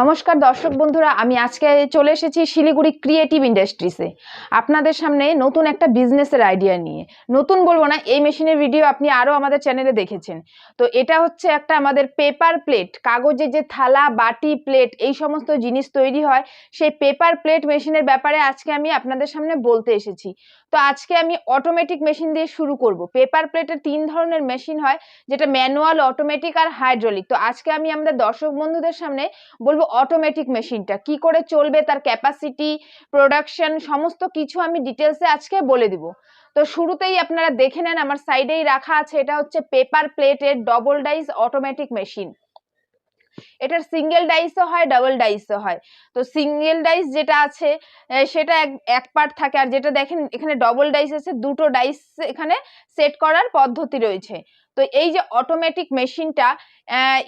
নমস্কার দর্শক বন্ধুরা, আমি আজকে চলে এসেছি শিলিগুড়ি ক্রিয়েটিভ ইন্ডাস্ট্রিসে আপনাদের সামনে নতুন একটা বিজনেসের আইডিয়া নিয়ে। নতুন বলব না, এই মেশিনের ভিডিও আপনি আরও আমাদের চ্যানেলে দেখেছেন। তো এটা হচ্ছে একটা আমাদের পেপার প্লেট কাগজের যে থালা, বাটি প্লেট এই সমস্ত জিনিস তৈরি হয়, সেই পেপার প্লেট মেশিনের ব্যাপারে আজকে আমি আপনাদের সামনে বলতে এসেছি। তো আজকে আমি অটোমেটিক মেশিন দিয়ে শুরু করব। পেপার প্লেটের তিন ধরনের মেশিন হয়, যেটা ম্যানুয়াল অটোমেটিক আর হাইড্রোলিক তো আজকে আমি আমাদের দর্শক বন্ধুদের সামনে বলব অটোমেটিক মেশিনটা কি করে চলবে, তার ক্যাপাসিটি প্রোডাকশন সমস্ত কিছু আমি ডিটেলসে আজকে বলে দিব। তো শুরুতেই আপনারা দেখে নেন, আমার সাইডেই রাখা আছে, এটা হচ্ছে পেপার প্লেটের ডবল ডাইস অটোমেটিক মেশিন এটার সিঙ্গেল ডাইসও হয় ডাবল ডাইসও হয়। তো সিঙ্গেল ডাইস যেটা আছে সেটা এক পার্ট থাকে। আর যেটা দেখেন, এখানে ডবল ডাইস আছে, দুটো ডাইস এখানে সেট করার পদ্ধতি রয়েছে। তো এই যে অটোমেটিক মেশিনটা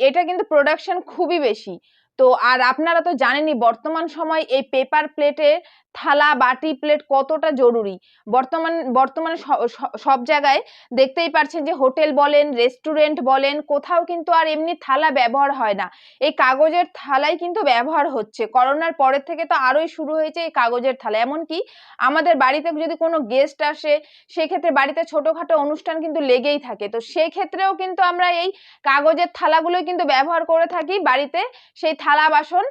এটা কিন্তু প্রোডাকশান খুবই বেশি। তো আর আপনারা তো জানেনই, বর্তমান সময় এই পেপার প্লেটের থালা, বাটি প্লেট কতটা জরুরি? বর্তমান, বর্তমানে সব জায়গায় দেখতেই পারছেন যে হোটেল বলেন রেস্টুরেন্ট বলেন, কোথাও কিন্তু আর এমনি থালা ব্যবহার হয় না। এই কাগজের থালাই কিন্তু ব্যবহার হচ্ছে। করোনার পরের থেকে তো আরোই শুরু হয়েছে এই কাগজের থালা। এমনকি আমাদের বাড়িতে যদি কোনো গেস্ট আসে, সেক্ষেত্রে বাড়িতে ছোটোখাটো অনুষ্ঠান কিন্তু লেগেই থাকে। তো সেক্ষেত্রেও কিন্তু আমরা এই কাগজের থালাগুলোই কিন্তু ব্যবহার করে থাকি। বাড়িতে সেই থালা বাসন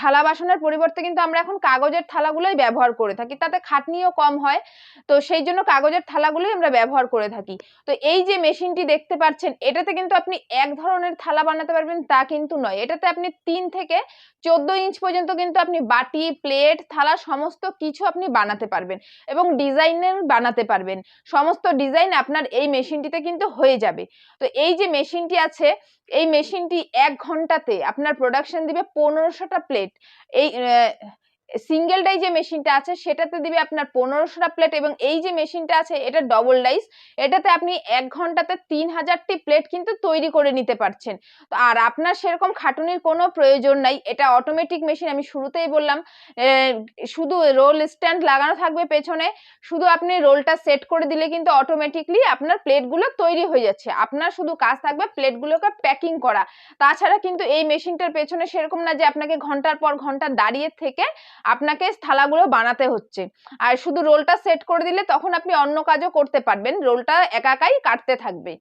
থালা বাসনের পরিবর্তে কিন্তু আমরা এখন কাগজের থালাগুলোই ব্যবহার করে থাকি। তাতে খাটনিও কম হয়। তো সেই জন্য কাগজের থালাগুলোই আমরা ব্যবহার করে থাকি। তো এই যে মেশিনটি দেখতে পাচ্ছেন, এটাতে কিন্তু আপনি এক ধরনের থালা বানাতে পারবেন, তা কিন্তু নয়। এটাতে আপনি তিন থেকে চোদ্দ ইঞ্চ পর্যন্ত কিন্তু আপনি বাটি, প্লেট, থালা সমস্ত কিছু আপনি বানাতে পারবেন এবং ডিজাইনের বানাতে পারবেন। সমস্ত ডিজাইন আপনার এই মেশিনটিতে কিন্তু হয়ে যাবে। তো এই যে মেশিনটি আছে, এই মেশিনটি এক ঘন্টাতে আপনার প্রোডাকশন দিবে পনেরোশোটা প্লেট এই সিঙ্গেল ডাই যে মেশিনটা আছে, সেটাতে দিবে আপনার পনেরোশোটা প্লেট এবং এই যে মেশিনটা আছে, এটা ডবল ডাইস এটাতে আপনি এক ঘন্টাতে তিন হাজারটি প্লেট কিন্তু তৈরি করে নিতে পারছেন। তো আর আপনার সেরকম খাটুনির কোনো প্রয়োজন নাই, এটা অটোমেটিক মেশিন আমি শুরুতেই বললাম শুধু রোল স্ট্যান্ড লাগানো থাকবে পেছনে, শুধু আপনি রোলটা সেট করে দিলে কিন্তু অটোমেটিকলি আপনার প্লেটগুলো তৈরি হয়ে যাচ্ছে। আপনার শুধু কাজ থাকবে প্লেটগুলোকে প্যাকিং করা। তাছাড়া কিন্তু এই মেশিনটার পেছনে সেরকম না যে আপনাকে ঘণ্টার পর ঘণ্টা দাঁড়িয়ে থেকে আপনাকে থালাগুলো বানাতে হচ্ছে। আর শুধু রোলটা সেট করে দিলে তখন আপনি অন্য কাজও করতে পারবেন। রোলটা একাকাই কাটতে থাকবে।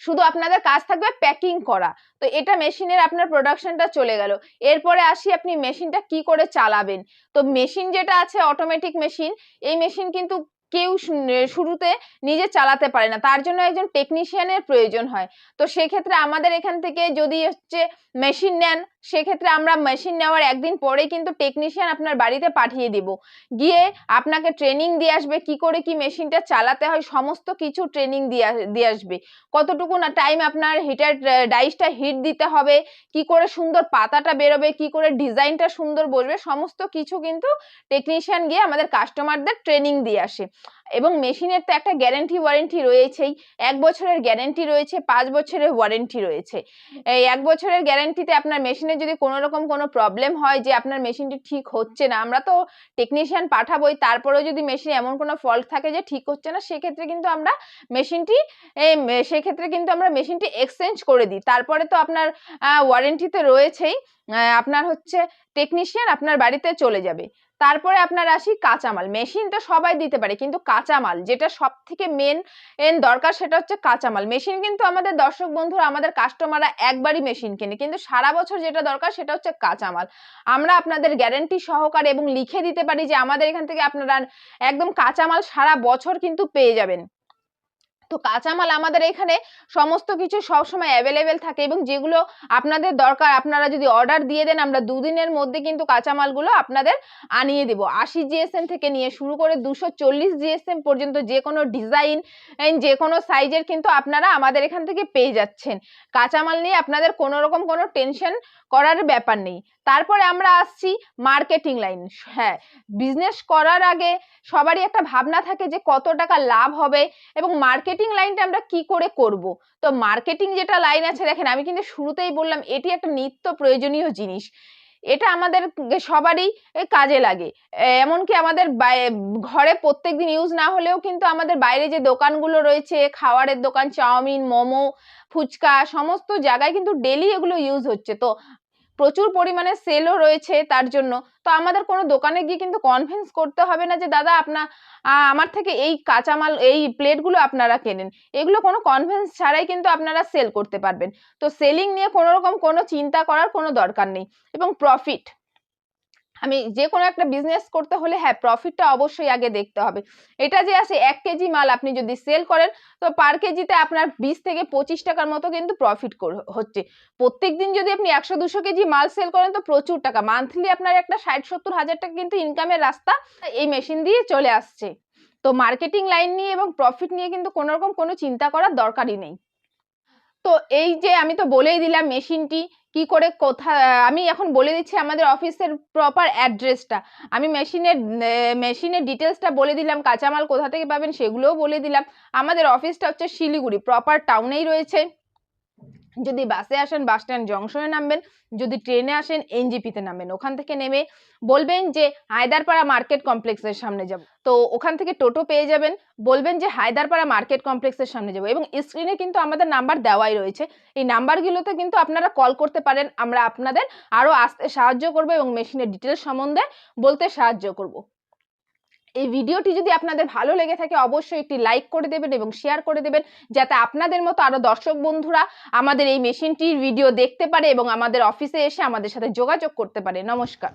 শুধু আপনাদের কাজ থাকবে প্যাকিং করা। তো এটা মেশিনের আপনার প্রোডাকশনটা চলে গেল। এরপরে আসি আপনি মেশিনটা কি করে চালাবেন। তো মেশিন যেটা আছে অটোমেটিক মেশিন এই মেশিন কিন্তু কেউ শুরুতে নিজে চালাতে পারে না। তার জন্য একজন টেকনিশিয়ানের প্রয়োজন হয়। তো সেক্ষেত্রে আমাদের এখান থেকে যদি হচ্ছে মেশিন নেন সেক্ষেত্রে আমরা মেশিন নেওয়ার একদিন পরেই কিন্তু টেকনিশিয়ান আপনার বাড়িতে পাঠিয়ে দিব। গিয়ে আপনাকে ট্রেনিং দিয়ে আসবে, কি করে কি মেশিনটা চালাতে হয়, সমস্ত কিছু ট্রেনিং দিয়ে দিয়ে আসবে। কতটুকু না টাইম আপনার হিটার ডাইসটা হিট দিতে হবে, কি করে সুন্দর পাতাটা বেরোবে, কি করে ডিজাইনটা সুন্দর বসবে, সমস্ত কিছু কিন্তু টেকনিশিয়ান গিয়ে আমাদের কাস্টমারদের ট্রেনিং দিয়ে আসে। এবং মেশিনের তো একটা গ্যারেন্টি ওয়ারেন্টি রয়েছেই। এক বছরের গ্যারেন্টি রয়েছে, পাঁচ বছরের ওয়ারেন্টি রয়েছে। এই এক বছরের গ্যারেন্টিতে আপনার মেশিনে যদি কোনো রকম কোনো প্রবলেম হয় যে আপনার মেশিনটি ঠিক হচ্ছে না, আমরা তো টেকনিশিয়ান পাঠাবোই, তারপরেও যদি মেশিন এমন কোনো ফল্ট থাকে যে ঠিক হচ্ছে না, সেক্ষেত্রে কিন্তু আমরা মেশিনটি সেক্ষেত্রে কিন্তু আমরা মেশিনটি এক্সচেঞ্জ করে দিই। তারপরে তো আপনার ওয়ারেন্টিতে রয়েছেই আপনার হচ্ছে টেকনিশিয়ান আপনার বাড়িতে চলে যাবে। তারপরে আপনার আসি কাঁচামাল। মেশিন তো সবাই দিতে পারে, কিন্তু কাঁচামাল যেটা সব থেকে মেন এন দরকার সেটা হচ্ছে কাঁচামাল। মেশিন কিন্তু আমাদের দর্শক বন্ধুরা, আমাদের কাস্টমাররা একবারই মেশিন কেনে, কিন্তু সারা বছর যেটা দরকার সেটা হচ্ছে কাঁচামাল। আমরা আপনাদের গ্যারেন্টি সহকারে এবং লিখে দিতে পারি যে আমাদের এখান থেকে আপনারা একদম কাঁচামাল সারা বছর কিন্তু পেয়ে যাবেন। তো কাঁচামাল আমাদের এখানে সমস্ত কিছু সবসময় অ্যাভেলেবেল থাকে এবং যেগুলো আপনাদের দরকার, আপনারা যদি অর্ডার দিয়ে দেন, আমরা দুদিনের মধ্যে কিন্তু কাঁচামালগুলো আপনাদের আনিয়ে দেবো। আশি জিএসএম থেকে নিয়ে শুরু করে দুশো চল্লিশ জিএসএম পর্যন্ত যে কোনো ডিজাইন যে কোনো সাইজের কিন্তু আপনারা আমাদের এখান থেকে পেয়ে যাচ্ছেন। কাঁচামাল নিয়ে আপনাদের কোনো রকম কোনো টেনশন করার ব্যাপার নেই। তারপরে আমরা আসছি মার্কেটিং লাইন হ্যাঁ বিজনেস করার আগে সবারই একটা ভাবনা থাকে যে কত টাকা লাভ হবে এবং মার্কেটিং লাইনটা আমরা কি করে করব? তো মার্কেটিং যেটা লাইন আছে, দেখেন আমি কিন্তু শুরুতেই বললাম এটি একটা নিত্য প্রয়োজনীয় জিনিস। এটা আমাদের সবারই কাজে লাগে। এমনকি আমাদের ঘরে প্রত্যেক দিন ইউজ না হলেও কিন্তু আমাদের বাইরে যে দোকানগুলো রয়েছে, খাবারের দোকান, চাউমিন, মোমো, ফুচকা, সমস্ত জায়গায় কিন্তু ডেলি এগুলো ইউজ হচ্ছে। তো প্রচুর পরিমাণে সেলও রয়েছে তার জন্য। তো আমাদের কোনো দোকানে গিয়ে কিন্তু কনভিন্স করতে হবে না যে, দাদা, আপনা আমার থেকে এই কাঁচামাল, এই প্লেটগুলো আপনারা কেনেন। এগুলো কোনো কনভিন্স ছাড়াই কিন্তু আপনারা সেল করতে পারবেন। তো সেলিং নিয়ে কোনো রকম কোনো চিন্তা করার কোনো দরকার নেই। এবং প্রফিট আমি যে কোনো একটা বিজনেস করতে হলে হ্যাঁ প্রফিটটা অবশ্যই আগে দেখতে হবে। এটা যে আছে এক কেজি মাল আপনি যদি সেল করেন, তো পার কেজিতে আপনার বিশ থেকে পঁচিশ টাকার মতো কিন্তু প্রফিট হচ্ছে। প্রত্যেক দিন যদি আপনি একশো, দুশো কেজি মাল সেল করেন, তো প্রচুর টাকা। মান্থলি আপনার একটা ষাট, সত্তর হাজার টাকা কিন্তু ইনকামের রাস্তা এই মেশিন দিয়ে চলে আসছে। তো মার্কেটিং লাইন নিয়ে এবং প্রফিট নিয়ে কিন্তু কোনো রকম কোনো চিন্তা করার দরকারই নেই। তো এই যে আমি তো বলেই দিলাম মেশিনটি কি করে কোথা আমি এখন বলে দিচ্ছি আমাদের অফিসের প্রপার অ্যাড্রেসটা আমি মেশিনের মেশিনের ডিটেলসটা বলে দিলাম, কাঁচামাল কোথা থেকে পাবেন সেগুলোও বলে দিলাম। আমাদের অফিসটা হচ্ছে শিলিগুড়ি প্রপার টাউনেই রয়েছে। যদি বাসে আসেন, বাস স্ট্যান্ড জংশনে নামবেন, যদি ট্রেনে আসেন, এনজিপিতে নামবেন। ওখান থেকে নেমে বলবেন যে, হায়দারপাড়া মার্কেট কমপ্লেক্সের সামনে যাব। তো ওখান থেকে টোটো পেয়ে যাবেন, বলবেন যে, হায়দারপাড়া মার্কেট কমপ্লেক্সের সামনে যাব এবং স্ক্রিনে কিন্তু আমাদের নাম্বার দেওয়াই রয়েছে। এই নাম্বারগুলোতে কিন্তু আপনারা কল করতে পারেন, আমরা আপনাদের আরও আসতে সাহায্য করব এবং মেশিনের ডিটেলস সম্বন্ধে বলতে সাহায্য করব। এই ভিডিওটি যদি আপনাদের ভালো লেগে থাকে, অবশ্যই একটি লাইক করে দেবেন এবং শেয়ার করে দেবেন, যাতে আপনাদের মতো আরও দর্শক বন্ধুরা আমাদের এই মেশিনটির ভিডিও দেখতে পারে এবং আমাদের অফিসে এসে আমাদের সাথে যোগাযোগ করতে পারে। নমস্কার।